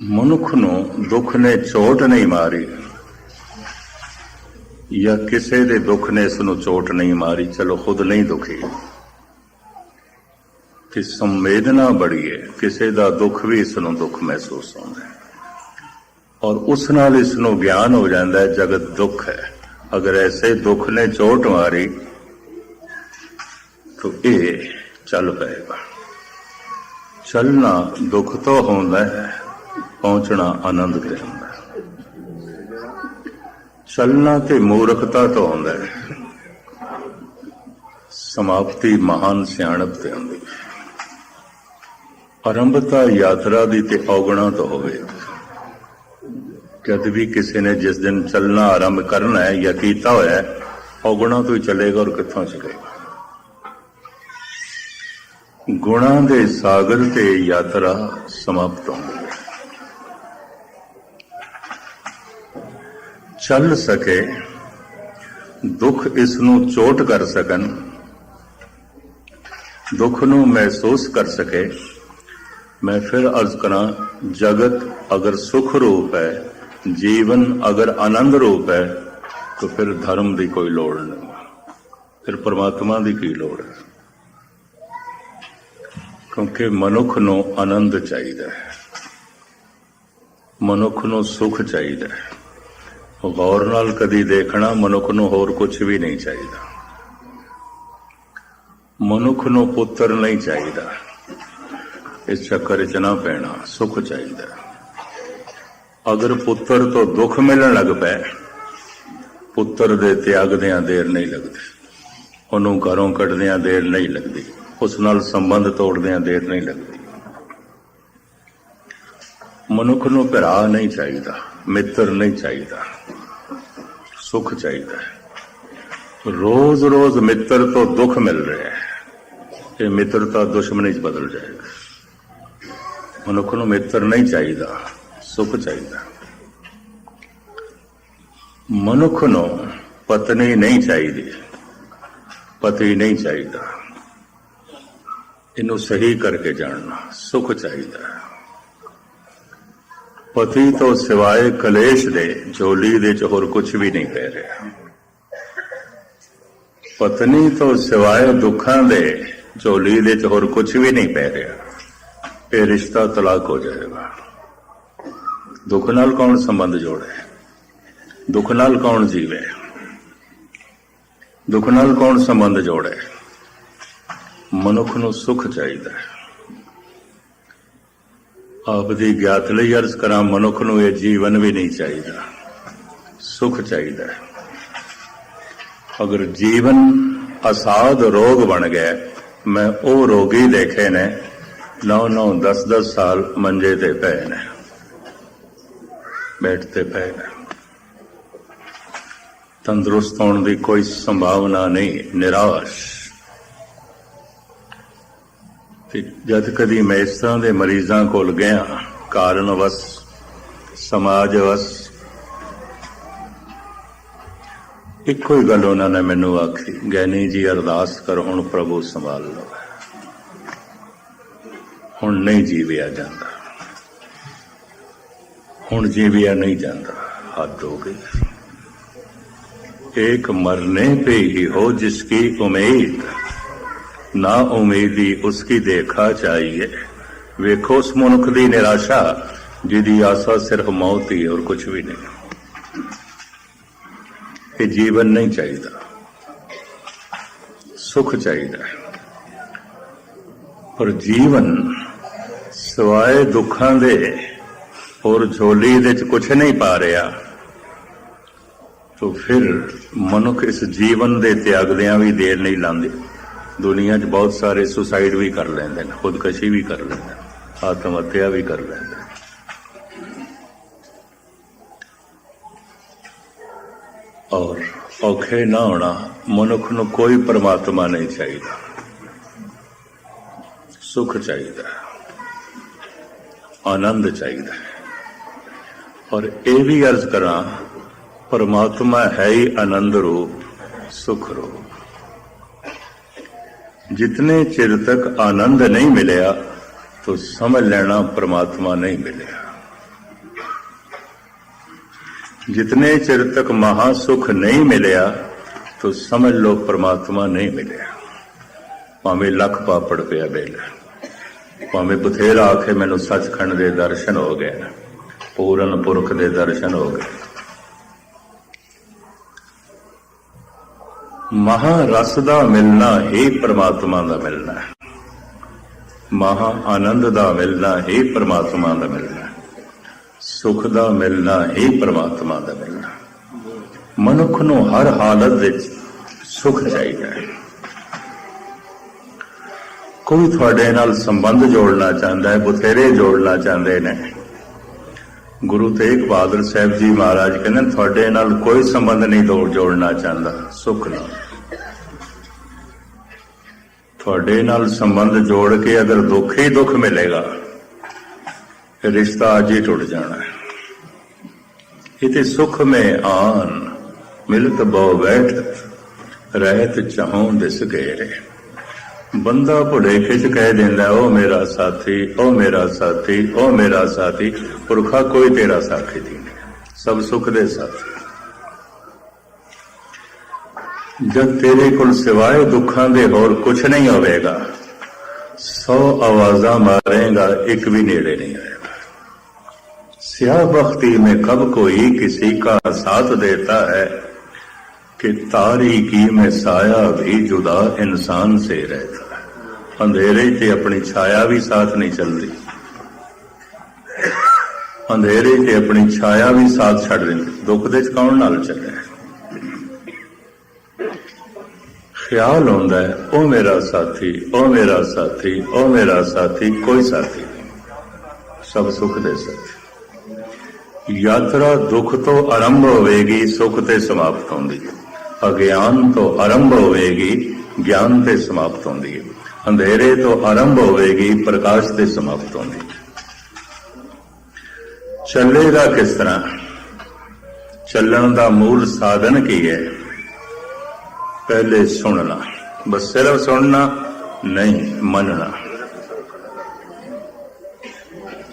ਮਨੁੱਖ ਨੂੰ ਦੁੱਖ ਨੇ ਚੋਟ ਨਹੀਂ ਮਾਰੀ ਜਾਂ ਕਿਸੇ ਦੇ ਦੁੱਖ ਨੇ ਇਸ ਨੂੰ ਚੋਟ ਨਹੀਂ ਮਾਰੀ, ਚਲੋ ਖੁਦ ਨਹੀਂ ਦੁਖੀ। ਕਿ ਸੰਵੇਦਨਾ ਬੜੀ ਹੈ, ਕਿਸੇ ਦਾ ਦੁੱਖ ਵੀ ਇਸ ਨੂੰ ਦੁੱਖ ਮਹਿਸੂਸ ਹੁੰਦਾ ਹੈ। ਔਰ ਉਸ ਨਾਲ ਇਸ ਨੂੰ ਗਿਆਨ ਹੋ ਜਾਂਦਾ ਹੈ, ਜਗਤ ਦੁੱਖ ਹੈ। ਅਗਰ ਐਸੇ ਦੁੱਖ ਨੇ ਚੋਟ ਮਾਰੀ, ਤਾਂ ਇਹ ਚੱਲ ਪਏਗਾ। ਚੱਲਣਾ ਦੁੱਖ ਤੋਂ ਹੁੰਦਾ ਹੈ। ਪਹੁੰਚਣਾ ਆਨੰਦ ਤੇ ਹੁੰਦਾ ਹੈ। ਚੱਲਣਾ ਤੇ ਮੂਰਖਤਾ ਤੋਂ ਹੁੰਦਾ ਹੈ। ਸਮਾਪਤੀ ਮਹਾਨ ਸਿਆਣਪ ਤੇ ਹੁੰਦੀ ਹੈ। ਆਰੰਭਤਾ ਯਾਤਰਾ ਦੀ ਤੇ ਔਗਣਾ ਤੋਂ ਹੋਵੇ। ਜਦ ਵੀ ਕਿਸੇ ਨੇ ਜਿਸ ਦਿਨ ਚੱਲਣਾ ਆਰੰਭ ਕਰਨਾ ਹੈ ਜਾਂ ਕੀਤਾ ਹੋਇਆ ਹੈ, ਔਗਣਾ ਤੋਂ ਹੀ ਚੱਲੇਗਾ ਔਰ ਕਿੱਥੋਂ ਚੱਲੇਗਾ? ਗੁਣਾ ਦੇ ਸਾਗਰ ਤੇ ਯਾਤਰਾ ਸਮਾਪਤ ਹੁੰਦੀ ਚੱਲ ਸਕੇ, ਦੁੱਖ ਇਸ ਨੂੰ ਚੋਟ ਕਰ ਸਕਣ, ਦੁੱਖ ਨੂੰ ਮਹਿਸੂਸ ਕਰ ਸਕੇ, ਮੈਂ ਫਿਰ ਅਰਜ਼ ਕਰਾਂ, ਜਗਤ ਅਗਰ ਸੁਖ ਰੂਪ ਹੈ, ਜੀਵਨ ਅਗਰ ਆਨੰਦ ਰੂਪ ਹੈ, ਤਾਂ ਫਿਰ ਧਰਮ ਦੀ ਕੋਈ ਲੋੜ ਨਹੀਂ। ਫਿਰ ਪਰਮਾਤਮਾ ਦੀ ਕੀ ਲੋੜ ਹੈ? ਕਿਉਂਕਿ ਮਨੁੱਖ ਨੂੰ ਆਨੰਦ ਚਾਹੀਦਾ ਹੈ। ਮਨੁੱਖ ਨੂੰ ਸੁਖ ਚਾਹੀਦਾ ਹੈ। ਗੌਰ ਨਾਲ ਕਦੀ ਦੇਖਣਾ ਮਨੁੱਖ ਨੂੰ ਹੋਰ ਕੁਝ ਵੀ ਨਹੀਂ ਚਾਹੀਦਾ। ਮਨੁੱਖ ਨੂੰ ਪੁੱਤਰ ਨਹੀਂ ਚਾਹੀਦਾ। ਇਸ ਚੱਕਰ 'ਚ ਨਾ ਪੈਣਾ, ਸੁਖ ਚਾਹੀਦਾ। ਅਗਰ ਪੁੱਤਰ ਤੋਂ ਦੁੱਖ ਮਿਲਣ ਲੱਗ ਪਏ ਪੁੱਤਰ ਦੇ ਤਿਆਗਦਿਆਂ ਦੇਰ ਨਹੀਂ ਲੱਗਦੀ। ਉਹਨੂੰ ਘਰੋਂ ਕੱਢਦਿਆਂ ਦੇਰ ਨਹੀਂ ਲੱਗਦੀ। ਉਸ ਨਾਲ ਸੰਬੰਧ ਤੋੜਦਿਆਂ ਦੇਰ ਨਹੀਂ ਲੱਗਦੀ। ਮਨੁੱਖ ਨੂੰ ਭਰਾ ਨਹੀਂ ਚਾਹੀਦਾ, ਮਿੱਤਰ ਨਹੀਂ ਚਾਹੀਦਾ। ਸੁੱਖ ਚਾਹੀਦਾ ਹੈ। ਰੋਜ਼-ਰੋਜ਼ ਮਿੱਤਰ ਤੋਂ ਦੁੱਖ ਮਿਲ ਰਿਹਾ ਹੈ। ਇਹ ਮਿੱਤਰਤਾ ਦੁਸ਼ਮਣੀ 'ਚ ਬਦਲ ਜਾਏਗਾ। ਮਨੁੱਖ ਨੂੰ ਮਿੱਤਰ ਨਹੀਂ ਚਾਹੀਦਾ, ਸੁੱਖ ਚਾਹੀਦਾ। ਮਨੁੱਖ ਨੂੰ ਪਤਨੀ ਨਹੀਂ ਚਾਹੀਦੀ, ਪਤੀ ਨਹੀਂ ਚਾਹੀਦਾ। ਇਹਨੂੰ ਸਹੀ ਕਰਕੇ ਜਾਣਨਾ ਸੁੱਖ ਚਾਹੀਦਾ ਪਤੀ ਤੋਂ ਸਿਵਾਏ ਕਲੇਸ਼ ਦੇ ਝੋਲੀ ਦੇ ਚ ਹੋਰ ਕੁਝ ਵੀ ਨਹੀਂ ਪੈ ਰਿਹਾ। ਪਤਨੀ ਤੋਂ ਸਿਵਾਏ ਦੁੱਖਾਂ ਦੇ ਝੋਲੀ ਦੇ ਚ ਹੋਰ ਕੁਝ ਵੀ ਨਹੀਂ ਪੈ ਰਿਹਾ। ਇਹ ਰਿਸ਼ਤਾ ਤਲਾਕ ਹੋ ਜਾਏਗਾ। ਦੁੱਖ ਨਾਲ ਕੌਣ ਸੰਬੰਧ ਜੋੜੇ? ਦੁੱਖ ਨਾਲ ਕੌਣ ਜੀਵੇ? ਦੁੱਖ ਨਾਲ ਕੌਣ ਸੰਬੰਧ ਜੋੜੇ? ਮਨੁੱਖ ਨੂੰ ਸੁਖ ਚਾਹੀਦਾ ਹੈ। ਆਪ ਦੀ ਗਿਆਤ ਲਈ ਅਰਜ਼ ਕਰਾਂ, ਮਨੁੱਖ ਨੂੰ ਇਹ ਜੀਵਨ ਵੀ ਨਹੀਂ ਚਾਹੀਦਾ, ਸੁਖ ਚਾਹੀਦਾ ਹੈ। ਅਗਰ ਜੀਵਨ ਅਸਾਧ ਰੋਗ ਬਣ ਗਿਆ, ਮੈਂ ਉਹ ਰੋਗੀ ਦੇਖੇ ਨੇ 9 9 10 10 ਸਾਲ ਮੰਜੇ ਤੇ ਪਏ ਨੇ ਬੈਠ ਤੇ ਪਏ ਨੇ। ਤੰਦਰੁਸਤ ਹੋਣ ਦੀ ਕੋਈ ਸੰਭਾਵਨਾ ਨਹੀਂ, ਨਿਰਾਸ਼। ਜਦ ਕਦੀ ਮੈਂ ਇਸ ਤਰ੍ਹਾਂ ਦੇ ਮਰੀਜ਼ਾਂ ਕੋਲ ਗਿਆ, ਕਾਰਨ ਵਸ, ਸਮਾਜ ਵਸ, ਇੱਕੋ ਹੀ ਗੱਲ ਉਹਨਾਂ ਨੇ ਮੈਨੂੰ ਆਖੀ, ਗੈਨੀ ਜੀ ਅਰਦਾਸ ਕਰ, ਹੁਣ ਪ੍ਰਭੂ ਸੰਭਾਲ ਲਓ। ਹੁਣ ਨਹੀਂ ਜੀਵਿਆ ਜਾਂਦਾ। ਹੁਣ ਜੀਵਿਆ ਨਹੀਂ ਜਾਂਦਾ। ਹੱਦ ਹੋ ਗਈ। ਇੱਕ ਮਰਨੇ ਪੇ ਹੀ ਹੋ, ਜਿਸ ਕੀ ਉਮੀਦ। ਨਾ ਉਮੀਦੀ ਉਸकी ਦੇਖਾ ਚਾਹੀਏ ਵੇਖੋ ਉਸ ਮਨੁੱਖ ਦੀ ਨਿਰਾਸ਼ਾ, ਜਿਹਦੀ ਆਸਾ ਸਿਰਫ ਮੌਤ ਹੀ ਔਰ ਕੁਝ ਵੀ ਨਹੀਂ। ਇਹ ਜੀਵਨ ਨਹੀਂ ਚਾਹੀਦਾ। ਸੁਖ ਚਾਹੀਦਾ ਪਰ ਜੀਵਨ ਸਵਾਏ ਦੁੱਖਾਂ ਦੇ ਔਰ ਝੋਲੀ ਦੇ ਵਿੱਚ ਕੁਝ ਨਹੀਂ ਪਾ ਰਿਹਾ, ਤੋ ਫਿਰ ਮਨੁੱਖ ਇਸ ਜੀਵਨ ਦੇ ਤਿਆਗਦਿਆਂ ਵੀ ਦੇਰ ਨਹੀਂ ਲਾਉਂਦੇ। ਦੁਨੀਆ 'ਚ ਬਹੁਤ ਸਾਰੇ ਸੁਸਾਈਡ ਵੀ ਕਰ ਲੈਂਦੇ ਨੇ, ਖੁਦਕਸ਼ੀ ਵੀ ਕਰ ਲੈਂਦੇ ਨੇ ਆਤਮ ਹੱਤਿਆ ਵੀ ਕਰ ਲੈਂਦੇ ਨੇ। ਔਰ ਔਖੇ ਨਾ ਹੋਣਾ, ਮਨੁੱਖ ਨੂੰ ਕੋਈ ਪਰਮਾਤਮਾ ਨਹੀਂ ਚਾਹੀਦਾ। ਸੁਖ ਚਾਹੀਦਾ ਆਨੰਦ ਚਾਹੀਦਾ ਹੈ। ਔਰ ਇਹ ਵੀ ਅਰਜ਼ ਕਰਾਂ, ਪਰਮਾਤਮਾ ਹੈ ਹੀ ਆਨੰਦ ਰੂਪ, ਸੁਖ ਰੂਪ। ਜਿਤਨੇ ਚਿਰ ਤੱਕ ਆਨੰਦ ਨਹੀਂ ਮਿਲਿਆ ਤੋ ਸਮਝ ਲੈਣਾ ਪ੍ਰਮਾਤਮਾ ਨਹੀਂ ਮਿਲਿਆ ਜਿਤਨੇ ਚਿਰ ਤੱਕ ਮਹਾ ਸੁਖ ਨਹੀਂ ਮਿਲਿਆ ਤੋ ਸਮਝ ਲਓ ਪ੍ਰਮਾਤਮਾ ਨਹੀਂ ਮਿਲਿਆ ਭਾਵੇਂ ਲੱਖ ਪਾਪੜ ਪਿਆ ਬੇਲਾ ਭਾਵੇਂ ਬਥੇਰਾ ਆਖੇ ਮੈਨੂੰ ਸੱਚਖੰਡ ਦੇ ਦਰਸ਼ਨ ਹੋ ਗਏ ਪੂਰਨ ਪੁਰਖ ਦੇ ਦਰਸ਼ਨ ਹੋ ਗਏ ਮਹਾ ਰਸ ਦਾ ਮਿਲਣਾ ਹੀ ਪ੍ਰਮਾਤਮਾ ਦਾ ਮਿਲਣਾ ਹੈ। ਮਹਾ ਆਨੰਦ ਦਾ ਮਿਲਣਾ ਹੀ ਪ੍ਰਮਾਤਮਾ ਦਾ ਮਿਲਣਾ ਹੈ। ਸੁਖ ਦਾ ਮਿਲਣਾ ਹੀ ਪ੍ਰਮਾਤਮਾ ਦਾ ਮਿਲਣਾ ਮਨੁੱਖ ਨੂੰ ਹਰ ਹਾਲਤ ਵਿੱਚ ਸੁਖ ਚਾਹੀਦਾ ਹੈ। ਕੋਈ ਤੁਹਾਡੇ ਨਾਲ ਸੰਬੰਧ ਜੋੜਨਾ ਚਾਹੁੰਦਾ ਹੈ, ਬਥੇਰੇ ਜੋੜਨਾ ਚਾਹੁੰਦੇ ਨੇ। ਗੁਰੂ ਤੇਗ ਬਹਾਦਰ ਸਾਹਿਬ ਜੀ ਮਹਾਰਾਜ ਕਹਿੰਦੇ ਤੁਹਾਡੇ ਨਾਲ ਕੋਈ ਸੰਬੰਧ ਨਹੀਂ ਜੋੜਨਾ ਚਾਹੁੰਦਾ, ਸੁਖ ਨਾਲ। ਤੁਹਾਡੇ ਨਾਲ ਸੰਬੰਧ ਜੋੜ ਕੇ ਅਗਰ ਦੁੱਖ ਹੀ ਦੁੱਖ ਮਿਲੇਗਾ ਰਿਸ਼ਤਾ ਅੱਜ ਹੀ ਟੁੱਟ ਜਾਣਾ ਹੈ। ਇਤੇ ਸੁਖ ਮੈਂ ਆਨ, ਮਿਲਤ ਬਹੁ ਬੈਠ ਰਹਿਤ ਚਾਹੋਂ ਦਿਸ ਗਏ ਬੰਦਾ ਭੁਲੇਖੇ ਚ ਕਹਿ ਦਿੰਦਾ, ਉਹ ਮੇਰਾ ਸਾਥੀ, ਉਹ ਮੇਰਾ ਸਾਥੀ, ਉਹ ਮੇਰਾ ਸਾਥੀ, ਪੁਰਖਾ ਕੋਈ ਤੇਰਾ ਸਾਥੀ ਨਹੀਂ ਸਭ ਸੁਖ ਦੇ ਸਾਥੀ ਜਦ ਤੇਰੇ ਕੋਲ ਸਿਵਾਏ ਦੁੱਖਾਂ ਦੇ ਹੋਰ ਕੁਝ ਨਹੀਂ ਹੋਵੇਗਾ, ਸੋ ਆਵਾਜ਼ਾਂ ਮਾਰੇਗਾ, ਇੱਕ ਵੀ ਨੇੜੇ ਨਹੀਂ ਆਏਗਾ। ਸਿਆਹ ਬਖਤੀ ਮੇ ਕਬ ਕੋਈ ਕਿਸੇ ਕਾ ਸਾਥ ਦੇਤਾ ਹੈ, ਕਿ ਤਾਰੀਕੀ ਮੇ ਸਾਇਆ ਵੀ ਜੁਦਾ ਇਨਸਾਨ ਸੇ ਰਹਤਾ ਅੰਧੇਰੇ ਤੇ ਆਪਣੀ ਛਾਇਆ ਵੀ ਸਾਥ ਨਹੀਂ ਚੱਲਦੀ। ਅੰਧੇਰੇ ਤੇ ਆਪਣੀ ਛਾਇਆ ਵੀ ਸਾਥ ਛੱਡ ਦਿੰਦੀ। ਦੁੱਖ ਦੇ ਚ ਕੌਣ ਨਾਲ ਚੱਲੇ? ਖਿਆਲ ਆਉਂਦਾ ਹੈ, ਉਹ ਮੇਰਾ ਸਾਥੀ, ਉਹ ਮੇਰਾ ਸਾਥੀ, ਉਹ ਮੇਰਾ ਸਾਥੀ, ਕੋਈ ਸਾਥੀ ਨਹੀਂ। ਸਭ ਸੁਖ ਦੇ ਸਾਥੀ। ਯਾਤਰਾ ਦੁੱਖ ਤੋਂ ਆਰੰਭ ਹੋਵੇਗੀ, ਸੁਖ ਤੇ ਸਮਾਪਤ ਹੁੰਦੀ ਹੈ। ਅਗਿਆਨ ਤੋਂ ਆਰੰਭ ਹੋਵੇਗੀ, ਗਿਆਨ ਤੇ ਸਮਾਪਤ ਹੁੰਦੀ ਹੈ। ਅੰਧੇਰੇ ਤੋਂ ਆਰੰਭ ਹੋਵੇਗੀ, ਪ੍ਰਕਾਸ਼ ਤੇ ਸਮਾਪਤ ਹੁੰਦੀ ਹੈ। ਚੱਲੇਗਾ ਕਿਸ ਤਰ੍ਹਾਂ? ਚੱਲਣ ਦਾ ਮੂਲ ਸਾਧਨ ਕੀ ਹੈ? ਪਹਿਲੇ ਸੁਣਨਾ, ਬਸ ਸਿਰਫ ਸੁਣਨਾ ਨਹੀਂ, ਮੰਨਣਾ।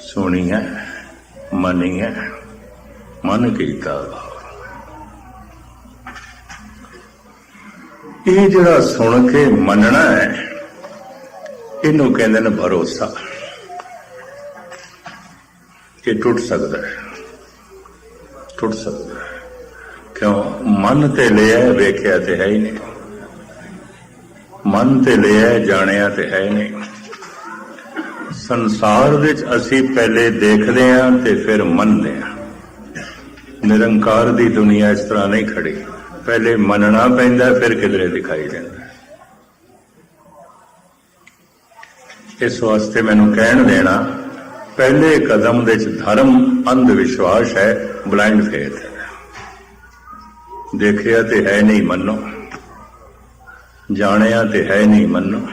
ਸੁਣੀਏ ਹੈ, ਮਨ ਕੀਤਾ। ਇਹ ਜਿਹੜਾ ਸੁਣ ਕੇ ਮੰਨਣਾ ਹੈ, ਇਹਨੂੰ ਕਹਿੰਦੇ ਨੇ ਭਰੋਸਾ। ਇਹ ਟੁੱਟ ਸਕਦਾ ਹੈ। ਟੁੱਟ ਸਕਦਾ ਹੈ। ਕਿਉਂ? ਮਨ ਤੇ ਲਿਆ, ਵੇਖਿਆ ਤੇ ਹੈ ਹੀ ਨਹੀਂ। ਮਨ ਤੇ ਲਿਆ ਜਾਣਿਆ ਤੇ ਹੈ ਨਹੀਂ। ਸੰਸਾਰ ਵਿੱਚ ਅਸੀਂ ਪਹਿਲੇ ਦੇਖਦੇ ਹਾਂ ਤੇ ਫਿਰ ਮੰਨਦੇ ਹਾਂ। ਨਿਰੰਕਾਰ ਦੀ ਦੁਨੀਆ ਇਸ ਤਰ੍ਹਾਂ ਨਹੀਂ ਖੜੀ। ਪਹਿਲੇ ਮੰਨਣਾ ਪੈਂਦਾ, ਫਿਰ ਕਿਧਰੇ ਦਿਖਾਈ ਦਿੰਦਾ ਇਸ ਵਾਸਤੇ ਮੈਨੂੰ ਕਹਿਣ ਦੇਣਾ, ਪਹਿਲੇ ਕਦਮ ਦੇ ਵਿੱਚ ਧਰਮ ਅੰਧ ਵਿਸ਼ਵਾਸ ਹੈ ਬਲਾਈਂਡ ਫੇਥ ਹੈ। ਦੇਖਿਆ ਤੇ ਹੈ ਨਹੀਂ ਮੰਨੋ। ਜਾਣਿਆ ਤੇ ਹੈ ਨਹੀਂ ਮੰਨੋ।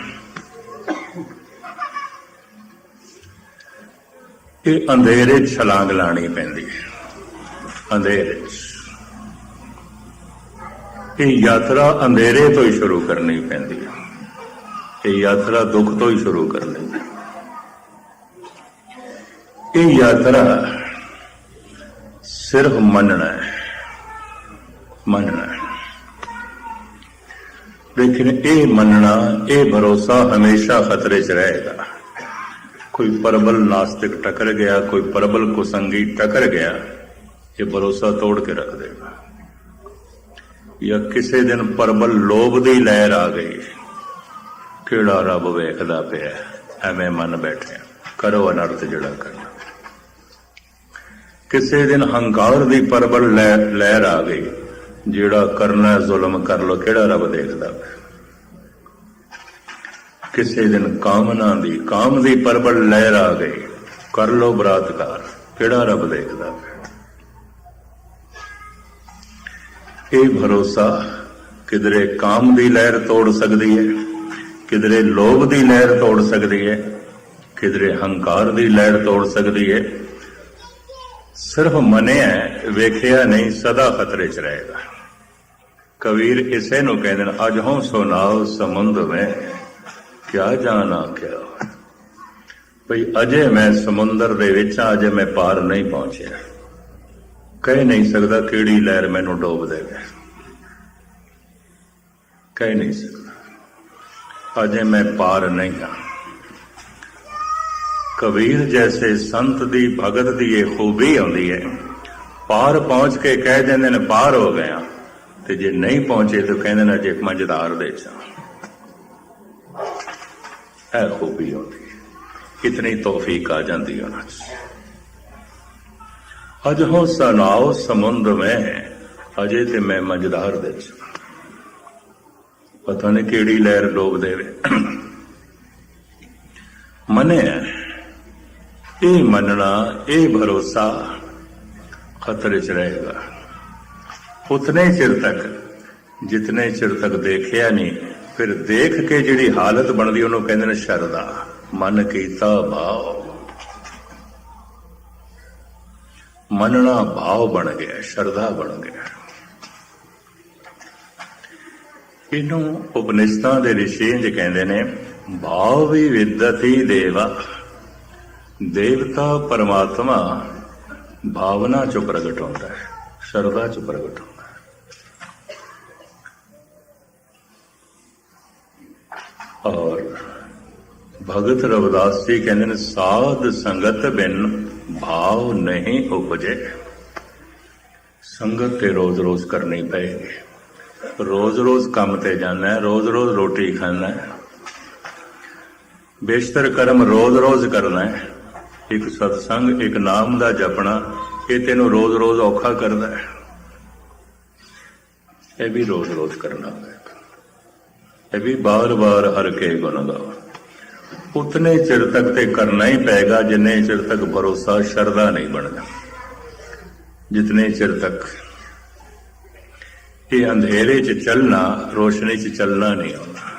ਇਹ ਅੰਧੇਰੇ 'ਚ ਛਲਾਂਗ ਲਾਣੀ ਪੈਂਦੀ ਹੈ। ਅੰਧੇਰੇ 'ਚ। ਇਹ ਯਾਤਰਾ ਅੰਧੇਰੇ ਤੋਂ ਹੀ ਸ਼ੁਰੂ ਕਰਨੀ ਪੈਂਦੀ ਹੈ। ਇਹ ਯਾਤਰਾ ਦੁੱਖ ਤੋਂ ਹੀ ਸ਼ੁਰੂ ਕਰਨੀ ਹੈ। ਇਹ ਯਾਤਰਾ ਸਿਰਫ ਮੰਨਣਾ ਹੈ। ਲੇਕਿਨ ਇਹ ਮੰਨਣਾ, ਇਹ ਭਰੋਸਾ ਹਮੇਸ਼ਾ ਖਤਰੇ 'ਚ ਰਹੇਗਾ। ਕੋਈ ਪਰਬਲ ਨਾਸਤਿਕ ਟਕਰ ਗਿਆ, ਕੋਈ ਪਰਬਲ ਕੁਸੰਗੀ ਟਕਰ ਗਿਆ, ਇਹ ਭਰੋਸਾ ਤੋੜ ਕੇ ਰੱਖ ਦੇਗਾ। ਜਾਂ ਕਿਸੇ ਦਿਨ ਪਰਬਲ ਲੋਭ ਦੀ ਲਹਿਰ ਆ ਗਈ, ਕਿਹੜਾ ਰੱਬ ਵੇਖਦਾ ਪਿਆ, ਐਵੇਂ ਮਨ ਬੈਠਿਆ। ਕਰੋ ਅਨਰਥ ਜਿਹੜਾ ਕਰਨਾ। ਕਿਸੇ ਦਿਨ ਹੰਕਾਰ ਦੀ ਪਰਬਲ ਲਹਿਰ ਆ ਗਈ ਜਿਹੜਾ ਕਰਨਾ ਜ਼ੁਲਮ ਕਰ ਲੋ ਕਿਹੜਾ ਰੱਬ ਦੇਖਦਾ? ਕਿਸੇ ਦਿਨ ਕਾਮਨਾ ਦੀ, ਕਾਮ ਦੀ ਪਰਬਲ ਲਹਿਰ ਆ ਗਈ। ਕਰ ਲੋ ਬਰਾਤਕਾਰ, ਕਿਹੜਾ ਰੱਬ ਦੇਖਦਾ? ਇਹ ਭਰੋਸਾ ਕਿਧਰੇ ਕਾਮ ਦੀ ਲਹਿਰ ਤੋੜ ਸਕਦੀ ਹੈ? ਕਿਧਰੇ ਲੋਭ ਦੀ ਲਹਿਰ ਤੋੜ ਸਕਦੀ ਹੈ? ਕਿਧਰੇ ਹੰਕਾਰ ਦੀ ਲਹਿਰ ਤੋੜ ਸਕਦੀ ਹੈ? ਸਿਰਫ ਮਨਿਆ ਵੇਖਿਆ ਨਹੀਂ, ਸਦਾ ਖਤਰੇ 'ਚ ਰਹੇਗਾ। ਕਬੀਰ ਇਸੇ ਨੂੰ ਕਹਿੰਦੇ ਨੇ, ਅਜ ਹਉ ਸੁਨਾਓ ਸਮੁੰਦ ਮੈਂ ਕਿਆ ਜਾਣਾ ਕਿਆ ਭਈ ਅਜੇ ਮੈਂ ਸਮੁੰਦਰ ਦੇ ਵਿੱਚ ਆ, ਅਜੇ ਮੈਂ ਪਾਰ ਨਹੀਂ ਪਹੁੰਚਿਆ। ਕਹਿ ਨਹੀਂ ਸਕਦਾ ਕਿਹੜੀ ਲਹਿਰ ਮੈਨੂੰ ਡੋਬ ਦੇਵੇ। ਕਹਿ ਨਹੀਂ ਸਕਦਾ। ਅਜੇ ਮੈਂ ਪਾਰ ਨਹੀਂ ਹਾਂ ਕਬੀਰ ਜੈਸੇ ਸੰਤ ਦੀ, ਭਗਤ ਦੀ ਇਹ ਖੂਬੀ ਆਉਂਦੀ ਹੈ। ਪਾਰ ਪਹੁੰਚ ਕੇ ਕਹਿ ਦਿੰਦੇ ਨੇ, ਪਾਰ ਹੋ ਗਏ ਗਿਆ ਤੇ ਜੇ ਨਹੀਂ ਪਹੁੰਚੇ ਤਾਂ ਕਹਿੰਦੇ ਨੇ ਜੇ ਮੰਝਦਾਰ ਦੇ ਚ ਇਹ ਖੂਬੀ ਆਉਂਦੀ ਕਿਤਨੀ ਤੌਫੀਕ ਆ ਜਾਂਦੀ ਉਹਨਾਂ 'ਚ। ਅਜ ਹੋ ਸੁਨਾਓ ਸਮੁੰਦ ਮੈਂ ਅਜੇ ਤੇ ਮੈਂ ਮਜ਼ਦਾਰ ਦੇ ਚ ਪਤਾ ਨਹੀਂ ਕਿਹੜੀ ਲਹਿਰ ਡੋਬ ਦੇਵੇ। ਮਨੇ ਇਹ ਮੰਨਣਾ, ਇਹ ਭਰੋਸਾ ਖਤਰੇ 'ਚ ਰਹੇਗਾ। ਉਤਨੇ ਚਿਰ ਤੱਕ, ਜਿਤਨੇ ਚਿਰ ਤੱਕ ਦੇਖਿਆ ਨਹੀਂ, ਫਿਰ ਦੇਖ ਕੇ ਜਿਹੜੀ ਹਾਲਤ ਬਣਦੀ, ਉਹਨੂੰ ਕਹਿੰਦੇ ਨੇ ਸ਼ਰਦਾ ਮਨ ਕੀਤਾ ਭਾਵ। ਮੰਨਣਾ ਭਾਵ ਬਣ ਗਿਆ ਸ਼ਰਦਾ ਬਣ ਗਿਆ। ਇਹਨੂੰ ਉਪਨਿਸ਼ਦਾਂ ਦੇ ਰਿਸ਼ੀਂਜ ਕਹਿੰਦੇ ਨੇ, ਭਾਵ ਵੀ ਵਿਦਤੀ ਦੇਵਾ। ਦੇਵਤਾ ਪਰਮਾਤਮਾ ਭਾਵਨਾ ਚ ਪ੍ਰਗਟ ਹੁੰਦਾ ਹੈ, ਸ਼ਰਧਾ ਚ ਪ੍ਰਗਟ ਹੁੰਦਾ ਹੈ ਔਰ ਭਗਤ ਰਵਿਦਾਸ ਜੀ ਕਹਿੰਦੇ ਨੇ, ਸਾਧ ਸੰਗਤ ਬਿਨ ਭਾਵ ਨਹੀਂ ਉਪਜੇ। ਸੰਗਤ ਤੇ ਰੋਜ਼-ਰੋਜ਼ ਕਰਨੀ ਪਏਗੀ। ਰੋਜ਼-ਰੋਜ਼ ਕੰਮ ਤੇ ਜਾਣਾ ਹੈ ਰੋਜ਼-ਰੋਜ਼ ਰੋਟੀ ਖਾਣਾ। ਹੈ ਬੇਸ਼ਤਰ ਕਰਮ ਰੋਜ਼-ਰੋਜ਼ ਕਰਨਾ ਹੈ। ਇੱਕ ਸਤਸੰਗ, ਇੱਕ ਨਾਮ ਦਾ ਜਪਣਾ, ਇਹ ਤੈਨੂੰ ਰੋਜ਼-ਰੋਜ਼ ਔਖਾ ਕਰਦਾ ਹੈ। ਇਹ ਵੀ ਰੋਜ਼-ਰੋਜ਼ ਕਰਨਾ ਹੈ। ਇਹ ਵੀ ਬਾਰ-ਬਾਰ ਹਰ ਕੇ ਗੁਣ ਗਾਓ ਉਤਨੇ ਚਿਰ ਤੱਕ ਤੇ ਕਰਨਾ ਹੀ ਪਏਗਾ, ਜਿੰਨੇ ਚਿਰ ਤੱਕ ਭਰੋਸਾ ਸ਼ਰਧਾ ਨਹੀਂ ਬਣਦਾ। ਜਿਤਨੇ ਚਿਰ ਤੱਕ ਇਹ ਅੰਧੇਰੇ 'ਚ ਚੱਲਣਾ, ਰੋਸ਼ਨੀ 'ਚ ਚੱਲਣਾ ਨਹੀਂ ਆਉਂਦਾ।